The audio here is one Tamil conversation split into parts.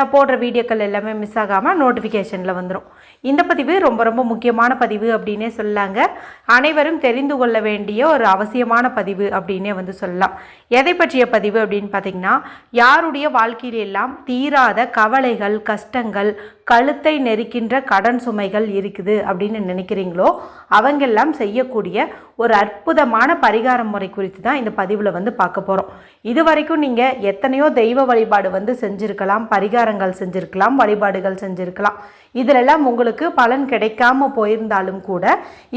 நான் போடுற வீடியோக்கள் எல்லாமே மிஸ் ஆகாமல் நோட்டிஃபிகேஷனில் வந்துடும் இந்த பதிவு ரொம்ப ரொம்ப முக்கியமான பதிவு அப்படின்னே சொல்லாங்க. அனைவரும் தெரிந்து கொள்ள வேண்டிய ஒரு அவசியமான பதிவு அப்படின்னே வந்து சொல்லலாம். எதை பற்றிய பதிவு அப்படின்னு பார்த்தீங்கன்னா யாருடைய வாழ்க்கையிலெல்லாம் தீராத கவலைகள் கஷ்டங்கள் கழுத்தை நெருக்கின்ற கடன் சுமைகள் இருக்குது அப்படின்னு நினைக்கிறீங்களோ அவங்கெல்லாம் செய்யக்கூடிய ஒரு அற்புதமான பரிகார முறை குறித்து தான் இந்த பதிவில் வந்து பார்க்க போகிறோம் இது வரைக்கும் நீங்கள் எத்தனையோ தெய்வ வழிபாடு வந்து செஞ்சுருக்கலாம் பரிகாரங்கள் செஞ்சுருக்கலாம் வழிபாடுகள் செஞ்சுருக்கலாம். இதிலெல்லாம் உங்களுக்கு பலன் கிடைக்காம போயிருந்தாலும் கூட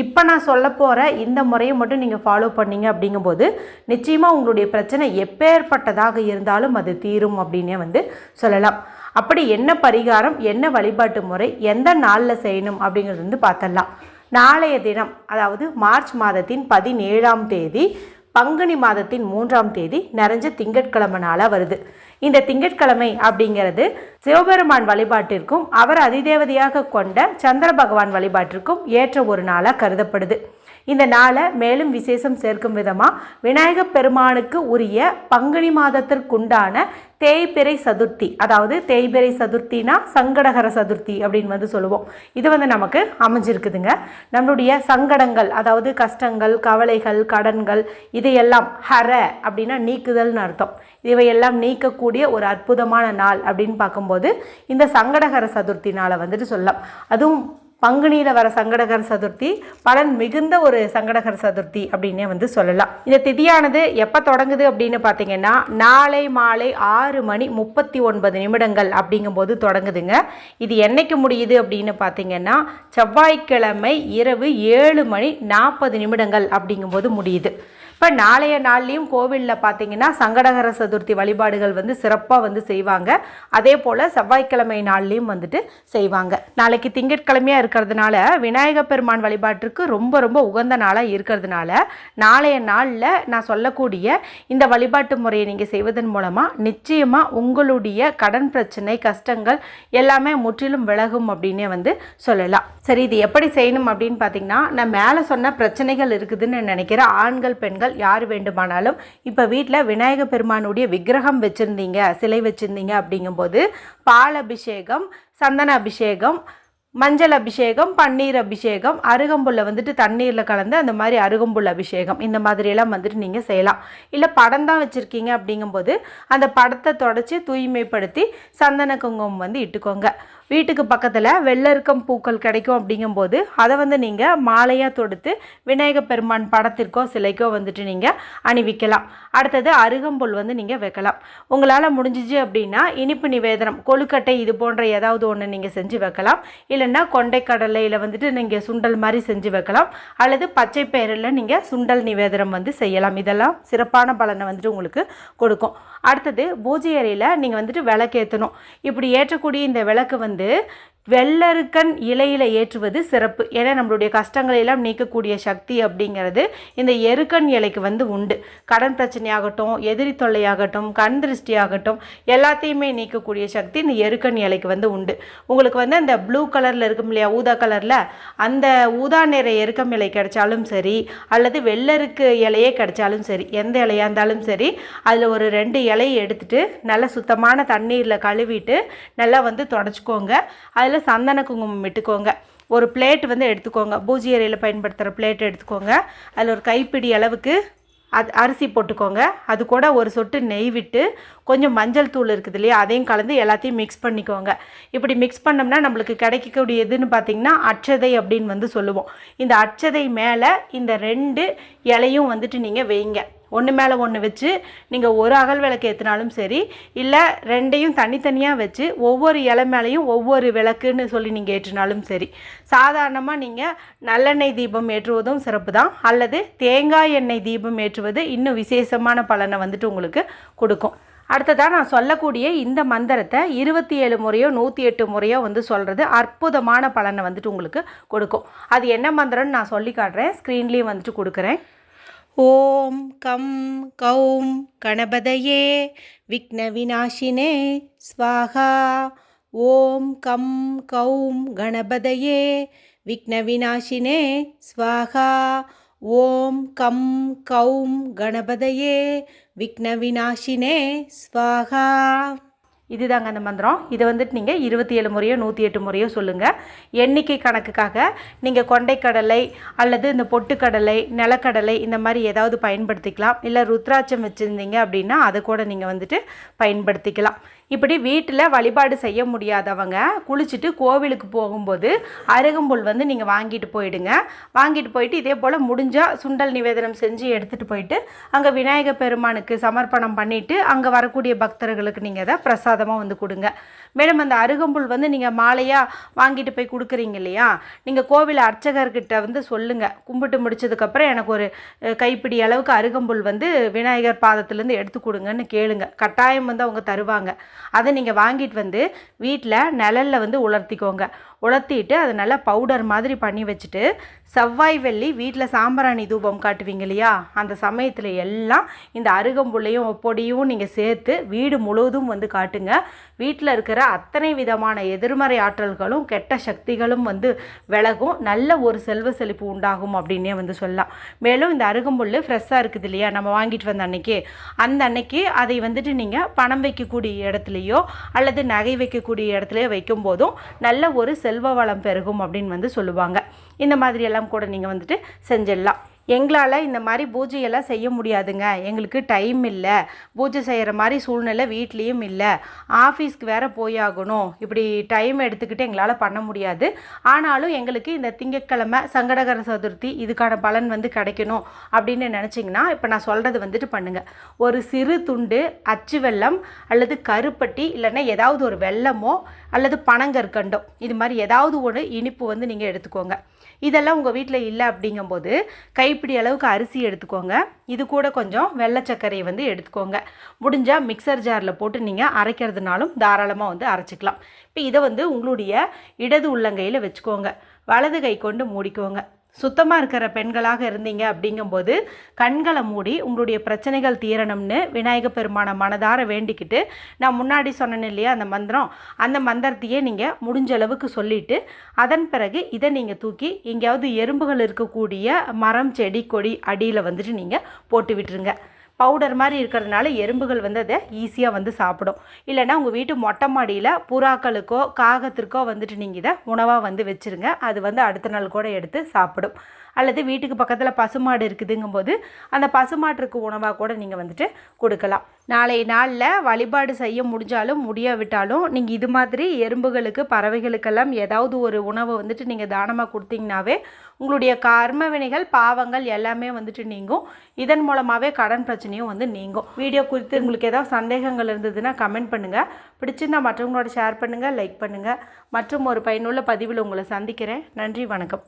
இப்போ நான் சொல்ல போகிற இந்த முறையை மட்டும் நீங்கள் ஃபாலோ பண்ணீங்க அப்படிங்கும்போது நிச்சயமாக உங்களுடைய பிரச்சனை எப்பேற்பட்டதாக இருந்தாலும் அது தீரும் அப்படின்னே வந்து சொல்லலாம். அப்படி என்ன பரிகாரம் என்ன வழிபாட்டு முறை எந்த நாளில் செய்யணும் அப்படிங்கிறது வந்து பார்த்தரலாம் நாளைய தினம் அதாவது மார்ச் மாதத்தின் பதினேழாம் தேதி பங்குனி மாதத்தின் மூன்றாம் தேதி நிறைஞ்ச திங்கட்கிழமை நாளாக வருது. இந்த திங்கட்கிழமை அப்படிங்கிறது சிவபெருமான் வழிபாட்டிற்கும் அவர் அதிதேவதையாக கொண்ட சந்திர பகவான் வழிபாட்டிற்கும் ஏற்ற ஒரு நாளாக கருதப்படுது. இந்த நாளை மேலும் விசேஷம் சேர்க்கும் விதமாக விநாயகப் பெருமானுக்கு உரிய பங்குனி மாதத்திற்குண்டான தேய்பிறை சதுர்த்தி. அதாவது தேய்பிறை சதுர்த்தினா சங்கடகர சதுர்த்தி அப்படின்னு வந்து சொல்லுவோம். இது வந்து நமக்கு அமைஞ்சிருக்குதுங்க. நம்மளுடைய சங்கடங்கள் அதாவது கஷ்டங்கள் கவலைகள் கடன்கள் இதையெல்லாம் ஹர அப்படின்னா நீக்குதல்னு அர்த்தம். இவையெல்லாம் நீக்கக்கூடிய ஒரு அற்புதமான நாள் அப்படின்னு பார்க்கும்போது இந்த சங்கடகர சதுர்த்தி நாளை வந்துட்டு சொல்லலாம். அதுவும் பங்குனியில் வர சங்கடகர சதுர்த்தி பலன் மிகுந்த ஒரு சங்கடகர சதுர்த்தி அப்படின்னே வந்து சொல்லலாம். இந்த திதியானது எப்போ தொடங்குது அப்படின்னு பார்த்தீங்கன்னா நாளை மாலை ஆறு மணி முப்பத்தி ஒன்பது நிமிடங்கள் அப்படிங்கும்போது தொடங்குதுங்க. இது என்னைக்கு முடியுது அப்படின்னு பார்த்தீங்கன்னா செவ்வாய்க்கிழமை இரவு ஏழு மணி நாற்பது நிமிடங்கள் அப்படிங்கும்போது முடியுது. இப்போ நாளைய நாள்லேயும் கோவிலில் பார்த்தீங்கன்னா சங்கடகர சதுர்த்தி வழிபாடுகள் வந்து சிறப்பாக வந்து செய்வாங்க. அதே போல் செவ்வாய்க்கிழமை நாள்லேயும் வந்துட்டு செய்வாங்க. நாளைக்கு திங்கட்கிழமையாக இருக்கிறதுனால விநாயக பெருமான் வழிபாட்டிற்கு ரொம்ப ரொம்ப உகந்த நாளாக இருக்கிறதுனால நாளைய நாளில் நான் சொல்லக்கூடிய இந்த வழிபாட்டு முறையை நீங்கள் செய்வதன் மூலமாக நிச்சயமாக உங்களுடைய கடன் பிரச்சனை கஷ்டங்கள் எல்லாமே முற்றிலும் விலகும் அப்படின்னே வந்து சொல்லலாம். சரி இது எப்படி செய்யணும் அப்படின்னு பார்த்தீங்கன்னா நான் மேலே சொன்ன பிரச்சனைகள் இருக்குதுன்னு நினைக்கிற ஆண்கள் பெண்கள் யார் வேண்டுமானாலும் இப்போ வீட்டில் விநாயக பெருமானுடைய விக்கிரகம் வச்சுருந்தீங்க சிலை வச்சுருந்தீங்க அப்படிங்கும்போது பால் அபிஷேகம் சந்தன அபிஷேகம் மஞ்சள் அபிஷேகம் பன்னீர் அபிஷேகம் அருகம்புல்லை வந்துட்டு தண்ணீரில் கலந்து அந்த மாதிரி அருகம்புல் அபிஷேகம் இந்த மாதிரியெல்லாம் வந்துட்டு நீங்கள் செய்யலாம். இல்லை படம் தான் வச்சுருக்கீங்க அப்படிங்கும்போது அந்த படத்தை தொடச்சி தூய்மைப்படுத்தி சந்தன குங்குமம் வந்து இட்டுக்கோங்க. வீட்டுக்கு பக்கத்தில் வெள்ளருக்கம் பூக்கள் கிடைக்கும் அப்படிங்கும்போது அதை வந்து நீங்கள் மாலையாக தொடுத்து விநாயக பெருமான் படத்திற்கோ சிலைக்கோ வந்துட்டு நீங்கள் அணிவிக்கலாம். அடுத்தது அருகம்புல் வந்து நீங்கள் வைக்கலாம். உங்களால் முடிஞ்சிச்சு அப்படின்னா இனிப்பு நிவேதனம் கொழுக்கட்டை இது போன்ற ஏதாவது ஒன்று நீங்கள் செஞ்சு வைக்கலாம். இல்லைன்னா கொண்டைக்கடலையில் வந்துட்டு நீங்கள் சுண்டல் மாதிரி செஞ்சு வைக்கலாம். அல்லது பச்சை பெயரில் நீங்கள் சுண்டல் நிவேதனம் வந்து செய்யலாம். இதெல்லாம் சிறப்பான பலனை வந்துட்டு உங்களுக்கு கொடுக்கும். அடுத்தது பூஜை அறையில் நீங்கள் வந்துட்டு விளக்கேற்றணும் இப்படி ஏற்றக்கூடிய இந்த விளக்கு வந்து வந்து வெள்ளருக்கன் இலையில் ஏற்றுவது சிறப்பு. ஏன்னா நம்மளுடைய கஷ்டங்களை எல்லாம் நீக்கக்கூடிய சக்தி அப்படிங்கிறது இந்த எருக்கன் இலைக்கு வந்து உண்டு. கடன் பிரச்சனையாகட்டும் எதிரி தொல்லையாகட்டும் கண் திருஷ்டியாகட்டும் எல்லாத்தையுமே நீக்கக்கூடிய சக்தி இந்த எருக்கன் இலைக்கு வந்து உண்டு. உங்களுக்கு வந்து அந்த ப்ளூ கலரில் இருக்கும் இல்லையா ஊதா கலரில் அந்த ஊதா நிற எருக்கம் இலை கிடைச்சாலும் சரி அல்லது வெள்ளருக்கு இலையே கிடைச்சாலும் சரி எந்த இலையாக இருந்தாலும் சரி அதில் ஒரு ரெண்டு இலையை எடுத்துட்டு நல்லா சுத்தமான தண்ணீரில் கழுவிட்டு நல்லா வந்து தொடச்சிக்கோங்க. அதில் சந்தன குங்குமம் இட்டுக்கோங்க ஒரு பிளேட் வந்து எடுத்துக்கோங்க. பூஜை அறையில் பயன்படுத்துகிற பிளேட் எடுத்துக்கோங்க. அதில் ஒரு கைப்பிடி அளவுக்கு அது அரிசி போட்டுக்கோங்க. அது கூட ஒரு சொட்டு நெய் விட்டு கொஞ்சம் மஞ்சள் தூள் இருக்குது இல்லையா அதையும் கலந்து எல்லாத்தையும் மிக்ஸ் பண்ணிக்கோங்க. இப்படி மிக்ஸ் பண்ணோம்னா நம்மளுக்கு கிடைக்கக்கூடிய எதுன்னு பார்த்தீங்கன்னா அச்சதை அப்படின்னு வந்து சொல்லுவோம். இந்த அச்சதை மேலே இந்த ரெண்டு இலையும் வந்துட்டு நீங்கள் வைங்க. ஒன்று மேலே ஒன்று வச்சு நீங்கள் ஒரு அகல் விளக்கு ஏற்றினாலும் சரி இல்லை ரெண்டையும் தனித்தனியாக வச்சு ஒவ்வொரு இலை மேலேயும் ஒவ்வொரு விளக்குன்னு சொல்லி நீங்கள் ஏற்றினாலும் சரி. சாதாரணமாக நீங்கள் நல்லெண்ணெய் தீபம் ஏற்றுவதும் சிறப்பு தான் அல்லது தேங்காய் எண்ணெய் தீபம் ஏற்றுவது இன்னும் விசேஷமான பலனை வந்துட்டு உங்களுக்கு கொடுக்கும். அடுத்ததாக நான் சொல்லக்கூடிய இந்த மந்திரத்தை இருபத்தி ஏழு முறையோ நூற்றி எட்டு முறையோ வந்து சொல்கிறது அற்புதமான பலனை வந்துட்டு உங்களுக்கு கொடுக்கும். அது என்ன மந்திரம்னு நான் சொல்லி காட்டுறேன். ஸ்க்ரீன்லேயும் வந்துட்டு கொடுக்குறேன். ஓம் கம் கௌம் கணபதையே விக்ன விநாசினே ஸ்வாகா. ஓம் கம் கௌம் கணபதையே விக்ன விநாசினே ஸ்வாகா. ஓம் கம் கௌம் கணபதையே விக்ன விநாசினே ஸ்வாகா. இதுதாங்க அந்த மந்திரம். இதை வந்துட்டு நீங்கள் இருபத்தி ஏழு முறையோ நூற்றி எட்டு முறையோ சொல்லுங்கள் எண்ணிக்கை கணக்குக்காக நீங்கள் கொண்டைக்கடலை அல்லது இந்த பொட்டுக்கடலை நிலக்கடலை இந்த மாதிரி ஏதாவது பயன்படுத்திக்கலாம். இல்லை ருத்ராட்சம் வச்சுருந்தீங்க அப்படின்னா அதை கூட நீங்கள் வந்துட்டு பயன்படுத்திக்கலாம். இப்படி வீட்டில் வழிபாடு செய்ய முடியாதவங்க குளிச்சுட்டு கோவிலுக்கு போகும்போது அருகம்புல் வந்து நீங்கள் வாங்கிட்டு போயிடுங்க. வாங்கிட்டு போயிட்டு இதே போல் முடிஞ்சால் சுண்டல் நிவேதனம் செஞ்சு எடுத்துகிட்டு போயிட்டு அங்கே விநாயகர் பெருமானுக்கு சமர்ப்பணம் பண்ணிவிட்டு அங்கே வரக்கூடிய பக்தர்களுக்கு நீங்கள் அதை பிரசாதமாக வந்து கொடுங்க. மேலும் அந்த அருகம்புல் வந்து நீங்கள் மாலையாக வாங்கிட்டு போய் கொடுக்குறீங்க இல்லையா? நீங்கள் கோவில் அர்ச்சகர்கிட்ட வந்து சொல்லுங்கள் கும்பிட்டு முடிச்சதுக்கப்புறம் எனக்கு ஒரு கைப்பிடி அளவுக்கு அருகம்புல் வந்து விநாயகர் பாதத்துலேருந்து எடுத்து கொடுங்கன்னு கேளுங்க. கட்டாயம் வந்து அவங்க தருவாங்க. அதை நீங்கள் வாங்கிட்டு வந்து வீட்டில் நிழலில் வந்து உலர்த்திக்கோங்க. உலர்த்திட்டு அதை நல்லா பவுடர் மாதிரி பண்ணி வச்சுட்டு செவ்வாய் வெள்ளி வீட்டில் சாம்பிராணி தூபம் காட்டுவீங்க இல்லையா? அந்த சமயத்தில் எல்லாம் இந்த அருகம்புல்லையும் பொடியும் நீங்கள் சேர்த்து வீடு முழுவதும் வந்து காட்டுங்க. வீட்டில் இருக்கிற அத்தனை விதமான எதிர்மறை ஆற்றல்களும் கெட்ட சக்திகளும் வந்து விலகும். நல்ல ஒரு செல்வ செழிப்பு உண்டாகும் அப்படின்னே வந்து சொல்லலாம். மேலும் இந்த அருகம்புல் ஃப்ரெஷ்ஷாக இருக்குது இல்லையா? நம்ம வாங்கிட்டு வந்த அன்னைக்கு. அந்த அன்னைக்கு அதை வந்துட்டு நீங்கள் பணம் வைக்கக்கூடிய இடத்துலையோ அல்லது நகை வைக்கக்கூடிய இடத்துலையோ வைக்கும் போதும் நல்ல ஒரு செல்வ வளம் பெருகும் அப்படின்னு வந்து சொல்லுவாங்க. இந்த மாதிரி எல்லாம் கூட நீங்கள் வந்துட்டு செஞ்சிடலாம். எங்களால் இந்த மாதிரி பூஜையெல்லாம் செய்ய முடியாதுங்க. எங்களுக்கு டைம் இல்லை. பூஜை செய்கிற மாதிரி சூழ்நிலை வீட்லேயும் இல்லை. ஆஃபீஸ்க்கு வேறு போயாகணும். இப்படி டைம் எடுத்துக்கிட்டு எங்களால் பண்ண முடியாது. ஆனாலும் எங்களுக்கு இந்த திங்கட்கிழமை சங்கடகர சதுர்த்தி இதுக்கான பலன் வந்து கிடைக்கணும் அப்படின்னு நினச்சிங்கன்னா இப்போ நான் சொல்கிறது வந்துட்டு பண்ணுங்கள் ஒரு சிறு துண்டு அச்சு வெள்ளம் அல்லது கருப்பட்டி இல்லைன்னா ஏதாவது ஒரு வெல்லமோ அல்லது பனங்கற்கண்டம். இது மாதிரி ஏதாவது ஒன்று இனிப்பு வந்து நீங்கள் எடுத்துக்கோங்க. இதெல்லாம் உங்கள் வீட்டில் இல்லை அப்படிங்கும்போது கைப்பிடி அளவுக்கு அரிசி எடுத்துக்கோங்க. இது கூட கொஞ்சம் வெள்ளை சர்க்கரையை வந்து எடுத்துக்கோங்க. முடிஞ்சால் மிக்சர் ஜாரில் போட்டு நீங்கள் அரைக்கிறதுனாலும் தாராளமாக வந்து அரைச்சிக்கலாம். இப்போ இதை வந்து உங்களுடைய இடது உள்ளங்கையில் வச்சுக்கோங்க. வலது கை கொண்டு மூடிக்கோங்க. சுத்தமாக இருக்கிற பெண்களாக இருந்தீங்க அப்படிங்கும்போது கண்களை மூடி உங்களுடைய பிரச்சனைகள் தீரணும்னு விநாயக பெருமானை மனதார வேண்டிக்கிட்டு நான் முன்னாடி சொன்னேன் இல்லையா அந்த மந்திரம்? அந்த மந்திரத்தையே நீங்கள் முடிஞ்ச அளவுக்கு சொல்லிவிட்டு அதன் பிறகு இதை நீங்கள் தூக்கி எங்கேயாவது எறும்புகள் இருக்கக்கூடிய மரம் செடி கொடி அடியில் வந்துட்டு நீங்கள் போட்டு விட்டுருங்க. பவுடர் மாதிரி இருக்கிறதுனால எறும்புகள் வந்து அதை ஈஸியாக வந்து சாப்பிடும். இல்லைன்னா உங்கள் வீட்டு மொட்டை மாடியில் புறாக்களுக்கோ காகத்திற்கோ வந்துட்டு நீங்கள் இதை உணவாக வந்து வச்சுருங்க. அது வந்து அடுத்த நாள் கூட எடுத்து சாப்பிடும். அல்லது வீட்டுக்கு பக்கத்தில் பசுமாடு இருக்குதுங்கும்போது அந்த பசுமாட்டிற்கு உணவாக கூட நீங்கள் வந்துட்டு கொடுக்கலாம். நாளை நாளில் வழிபாடு செய்ய முடிஞ்சாலும் முடியாவிட்டாலும் நீங்கள் இது மாதிரி எறும்புகளுக்கு பறவைகளுக்கெல்லாம் ஏதாவது ஒரு உணவை வந்துட்டு நீங்கள் தானமாக கொடுத்தீங்கனாவே உங்களுடைய கர்ம வினைகள் பாவங்கள் எல்லாமே வந்துட்டு நீங்கும். இதன் மூலமாகவே கடன் பிரச்சனை பிரச்சனையும் வந்து நீங்கும். வீடியோ குறித்து உங்களுக்கு ஏதாவது சந்தேகங்கள் இருந்ததுன்னா கமெண்ட் பண்ணுங்கள் பிடிச்சிருந்தா மற்றவங்களோட ஷேர் பண்ணுங்கள் லைக் பண்ணுங்கள் மற்றும் ஒரு பயனுள்ள பதிவில் உங்களை சந்திக்கிறேன். நன்றி வணக்கம்.